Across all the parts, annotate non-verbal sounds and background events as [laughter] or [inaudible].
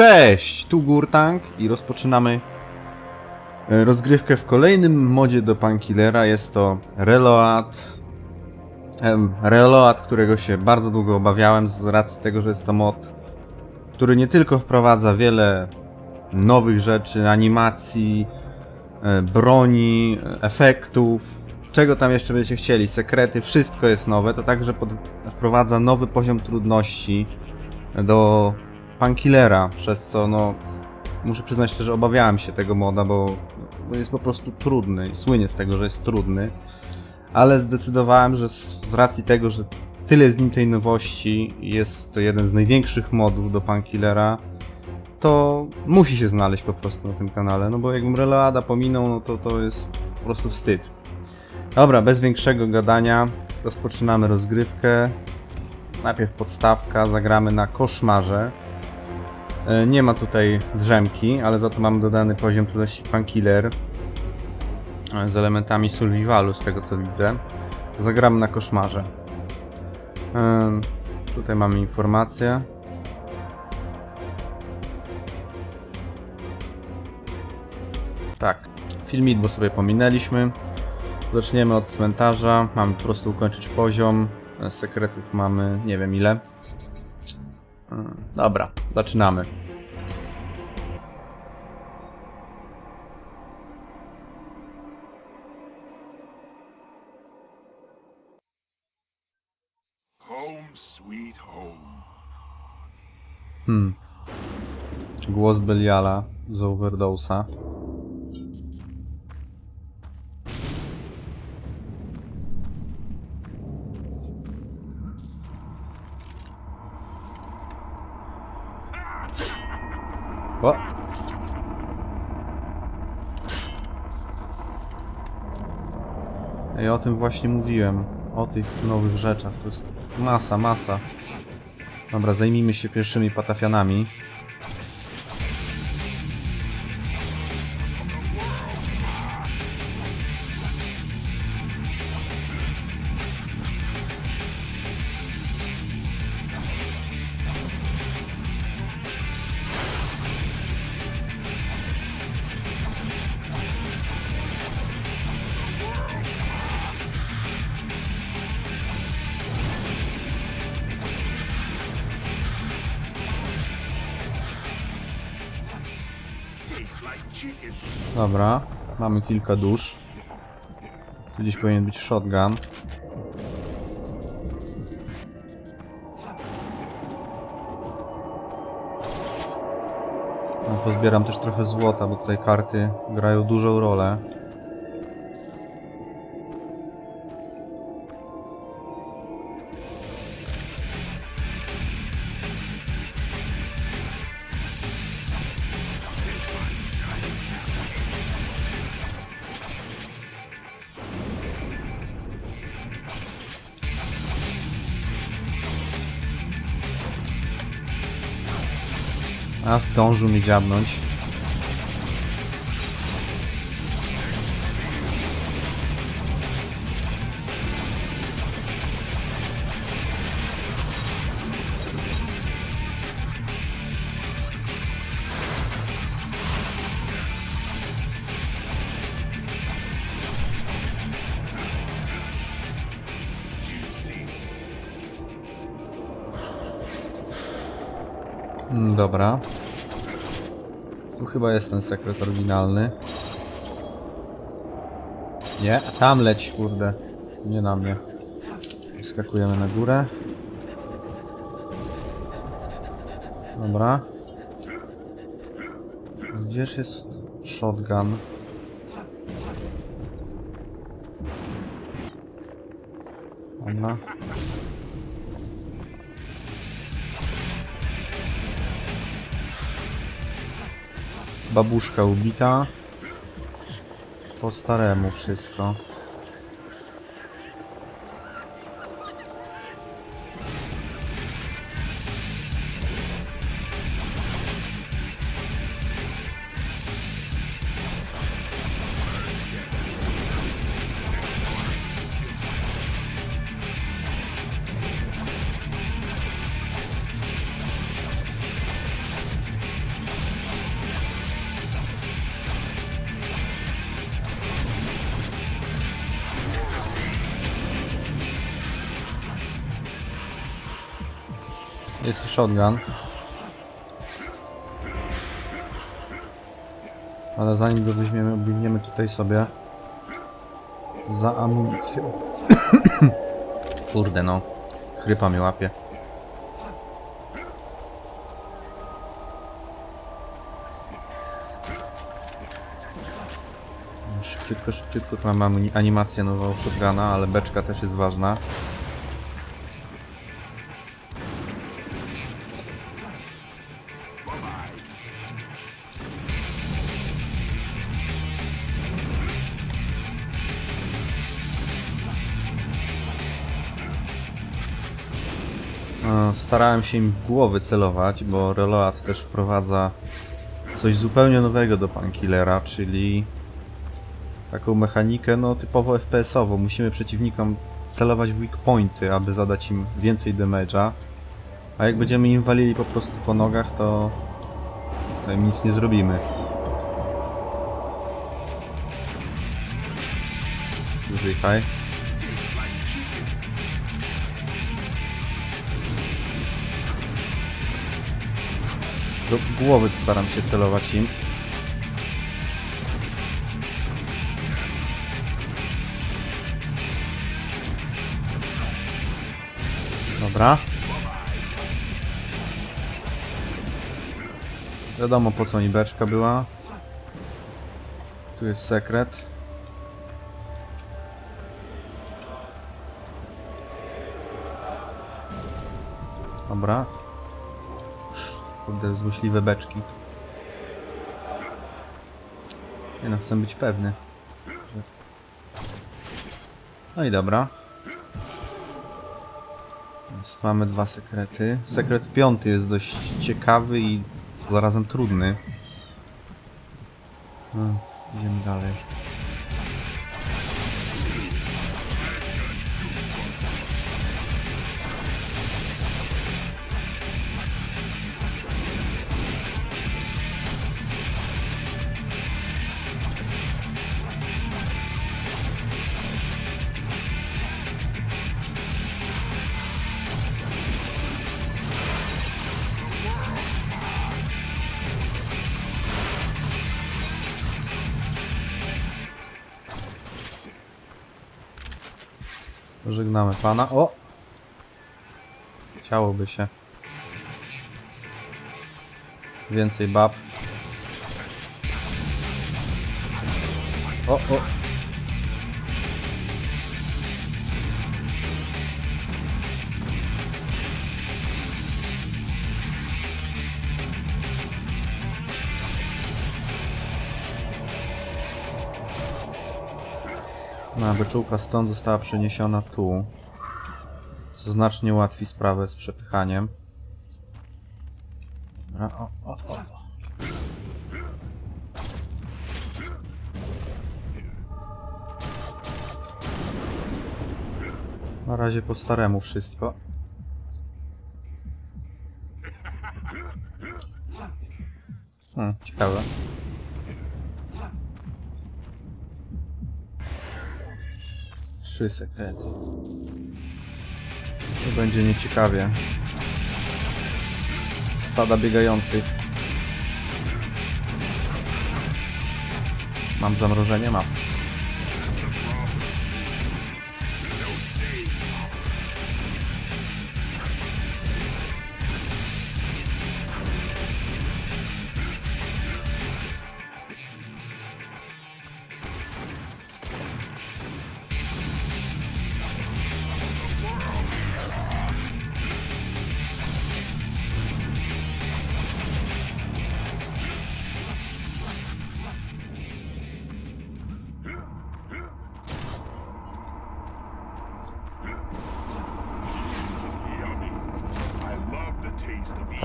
Cześć, tu Gurtang i rozpoczynamy e, rozgrywkę w kolejnym modzie do Pankillera. Jest to Reload. Reload, którego się bardzo długo obawiałem z racji tego, że jest to mod, który nie tylko wprowadza wiele nowych rzeczy, animacji, e, broni, e, efektów, czego tam jeszcze będziecie chcieli, sekrety, wszystko jest nowe, to także pod, wprowadza nowy poziom trudności do Pankillera, przez co no muszę przyznać szczerze, obawiałem się tego moda, bo jest po prostu trudny i słynie z tego, że jest trudny, ale zdecydowałem, że z, z racji tego, że tyle w nim tej nowości jest to jeden z największych modów do Pankillera, to musi się znaleźć po prostu na tym kanale, no bo jakbym Reloada pominął, no to to jest po prostu wstyd. Dobra, bez większego gadania, rozpoczynamy rozgrywkę. Najpierw podstawka, zagramy na koszmarze. E, Nie ma tutaj drzemki, ale za to mamy dodany poziom trudności Pankiller e, z elementami survivalu, z tego co widzę. Zagramy na koszmarze. E, Tutaj mamy informację. Tak, filmik, bo sobie pominęliśmy. Zaczniemy od cmentarza. Mamy po prostu ukończyć poziom. Sekretów mamy nie wiem ile. Dobra, zaczynamy. Home sweet home. Hmm. Głos Beliala z Overdose'a. Ej, o tym właśnie mówiłem. O tych nowych rzeczach. To jest masa, masa. Dobra, zajmijmy się pierwszymi patafianami. Dobra, mamy kilka dusz. Tu gdzieś powinien być shotgun. No, pozbieram też trochę złota, bo tutaj karty grają dużą rolę. A zdążył mnie dziabnąć. Dobra. Tu chyba jest ten sekret oryginalny. Nie, tam leć, kurde. Nie na mnie. Skakujemy na górę. Dobra. Gdzież jest shotgun? Dobra. Babuszka ubita. Po staremu wszystko. Jest shotgun. Ale zanim go weźmiemy, biegniemy tutaj sobie za amunicją. [coughs] Kurde no, chrypa mnie łapie. Szybciutko, szybciutko, tu amuni- animację nową shotguna, ale beczka też jest ważna. Starałem się im głowy celować, bo Reload też wprowadza coś zupełnie nowego do Pankillera, czyli taką mechanikę no typowo FPS-ową. Musimy przeciwnikom celować weak pointy, aby zadać im więcej damage'a. A jak będziemy im walili po prostu po nogach, to, to im nic nie zrobimy. Zdychaj. Do głowy staram się celować im. Dobra. Wiadomo po co mi beczka była. Tu jest sekret. Dobra. Kurde, złośliwe beczki. Nie no, chcę być pewny. że- No i dobra. Więc mamy dwa sekrety. Sekret piąty jest dość ciekawy i zarazem trudny. No, idziemy dalej. Żegnamy pana. O! Chciałoby się. Więcej bab. O, o! No, beczułka stąd została przeniesiona tu. Co znacznie ułatwi sprawę z przepychaniem. Dobra, o, o, o. Na razie po staremu wszystko. Hmm, ciekawe. Trzy sekrety. To będzie nieciekawie. Stada biegających. Mam zamrożenie? Mam.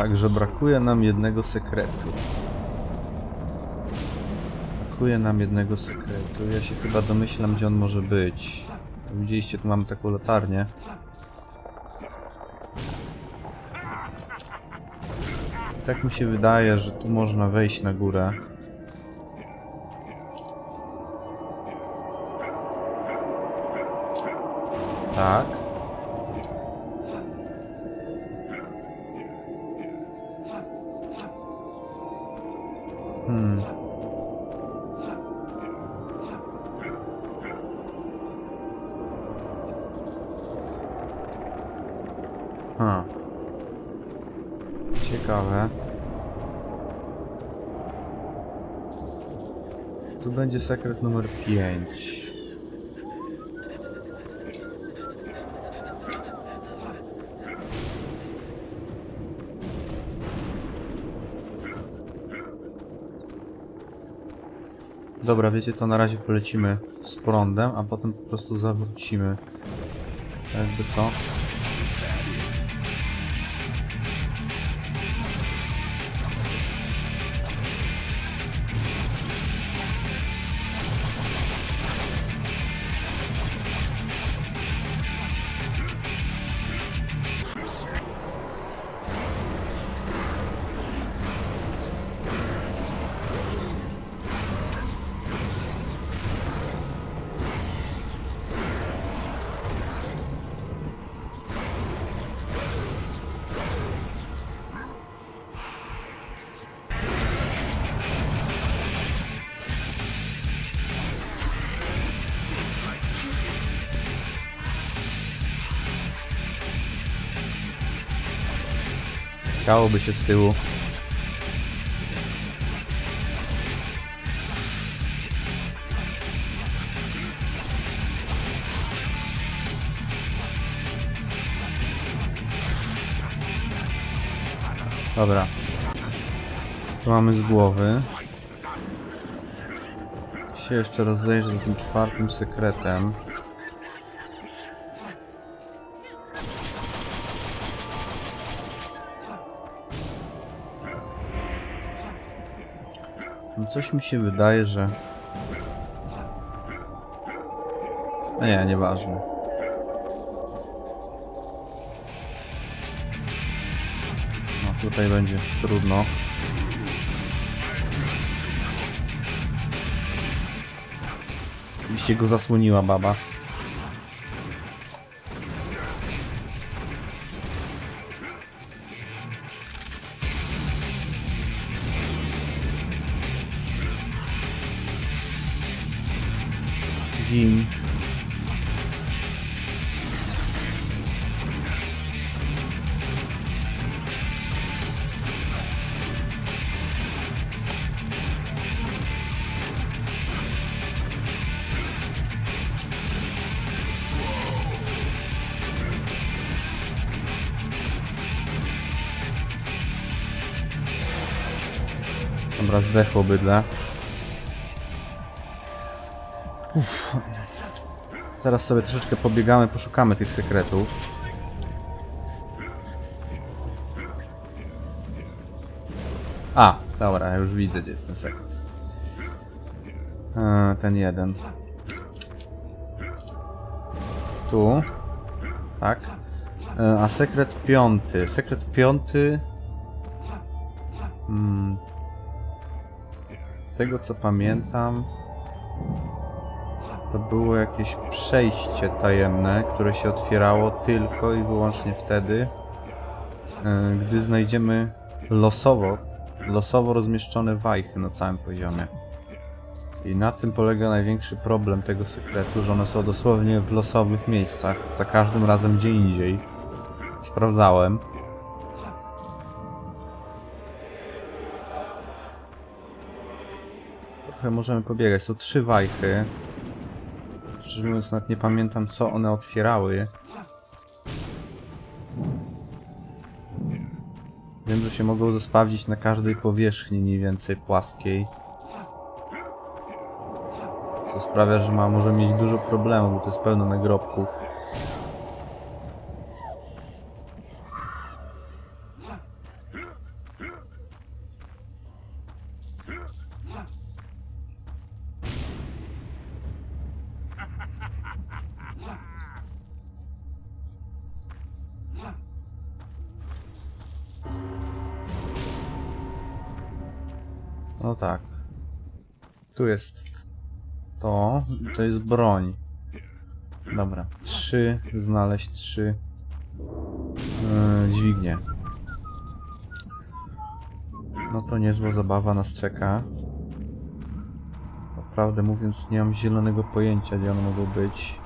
Także brakuje nam jednego sekretu. Brakuje nam jednego sekretu. Ja się chyba domyślam, gdzie on może być. Widzieliście, tu mamy taką latarnię. Tak mi się wydaje, że tu można wejść na górę. Tak. Hmm. Ha. Ciekawe. Tu będzie sekret numer 5. Dobra, wiecie co, na razie polecimy z prądem, a potem po prostu zawrócimy. Jakby co? Chciałoby się z tyłu. Dobra. To mamy z głowy. Się jeszcze rozejrzę za tym czwartym sekretem. Coś mi się wydaje, że... No nie, nieważne. No tutaj będzie trudno. Oczywiście go zasłoniła baba. Gin. Dobra, zdechło bydle. Zaraz sobie troszeczkę pobiegamy, poszukamy tych sekretów. A, dobra, już widzę, gdzie jest ten sekret. E, ten jeden. Tu. Tak. E, a sekret piąty. Sekret piąty... Hmm. Z tego co pamiętam... To było jakieś przejście tajemne, które się otwierało tylko i wyłącznie wtedy, e, gdy znajdziemy losowo, losowo rozmieszczone wajchy na całym poziomie. I na tym polega największy problem tego sekretu, że one są dosłownie w losowych miejscach, za każdym razem gdzie indziej. Sprawdzałem. Trochę możemy pobiegać. Są trzy wajchy. Szczerze mówiąc, nawet nie pamiętam, co one otwierały. Wiem, że się mogą zespawdzić na każdej powierzchni mniej więcej płaskiej. Co sprawia, że ma może mieć dużo problemów, bo to jest pełno nagrobków. No tak. Tu jest to. To jest broń. Dobra. Trzy. Znaleźć trzy. Yy, dźwignie. No to niezła zabawa nas czeka. Naprawdę mówiąc, nie mam zielonego pojęcia, gdzie one mogą być.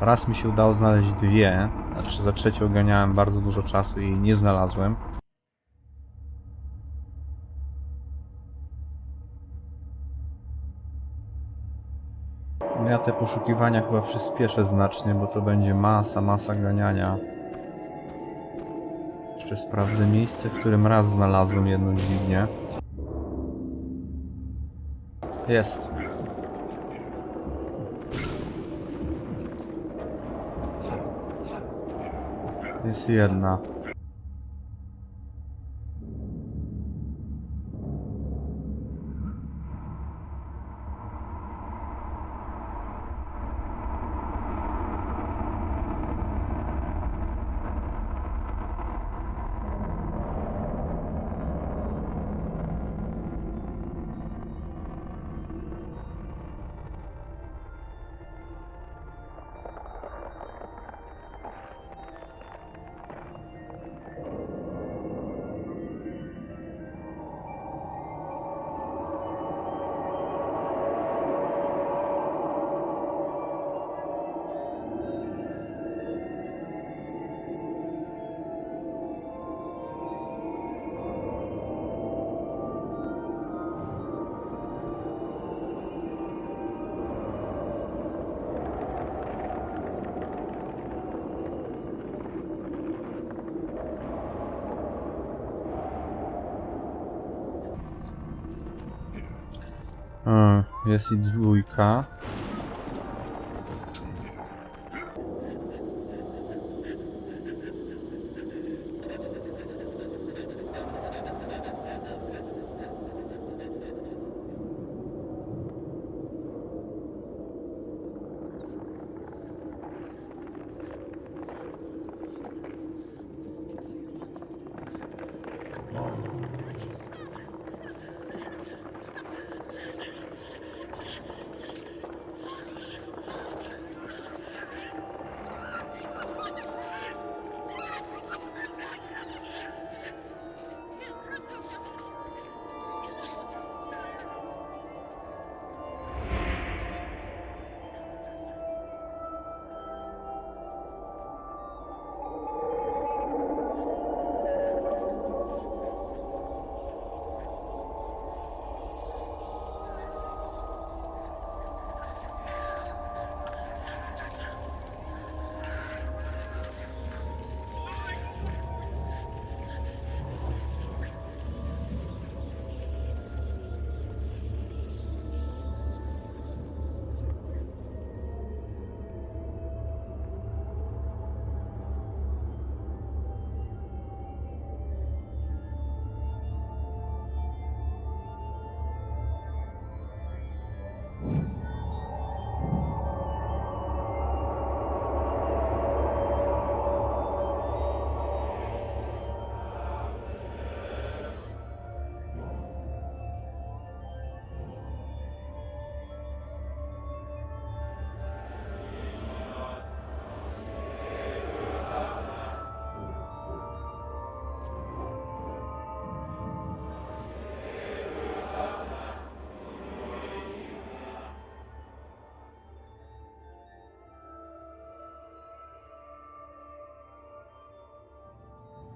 Raz mi się udało znaleźć dwie, znaczy za trzecią ganiałem bardzo dużo czasu i nie znalazłem. Te poszukiwania chyba przyspieszę znacznie, bo to będzie masa, masa ganiania. Jeszcze sprawdzę miejsce, w którym raz znalazłem jedną dźwignię. Jest. Jest jedna. Mm, jest i dwójka.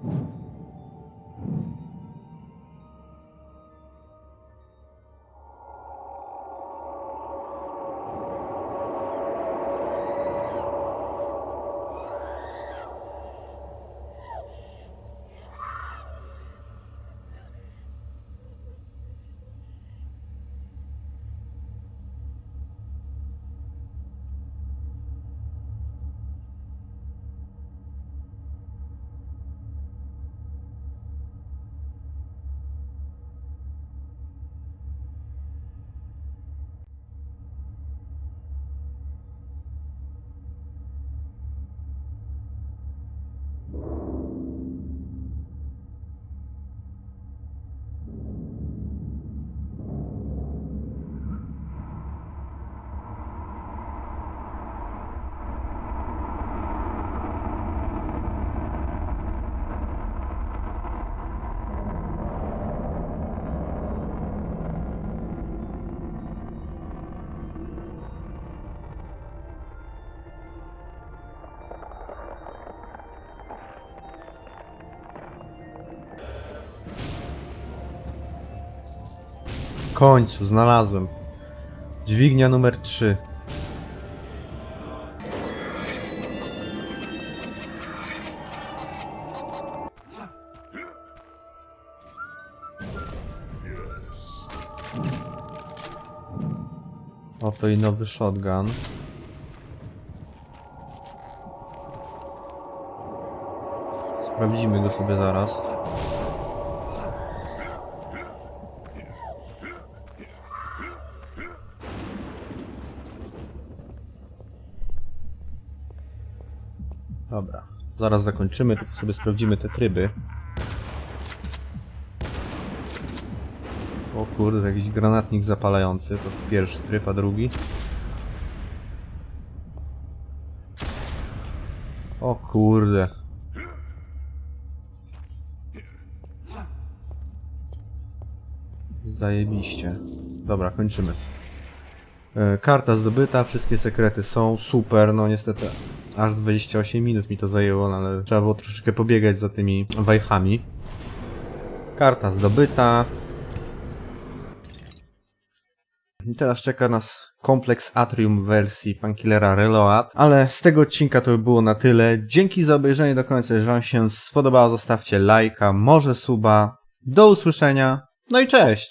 you [laughs] końcu, znalazłem. Dźwignia numer 3. Oto i nowy shotgun. Sprawdzimy go sobie zaraz. Dobra, zaraz zakończymy, tylko sobie sprawdzimy te tryby. O kurde, jakiś granatnik zapalający, to pierwszy tryb, a drugi. O kurde. Zajebiście. Dobra, kończymy. E, Karta zdobyta, wszystkie sekrety są, super, no niestety aż 28 minut mi to zajęło, no ale trzeba było troszeczkę pobiegać za tymi wajchami. Karta zdobyta. I teraz czeka nas kompleks Atrium wersji Pankillera Reload, ale z tego odcinka to by było na tyle. Dzięki za obejrzenie do końca, jeżeli wam się spodobało, zostawcie lajka, może suba. Do usłyszenia, no i cześć!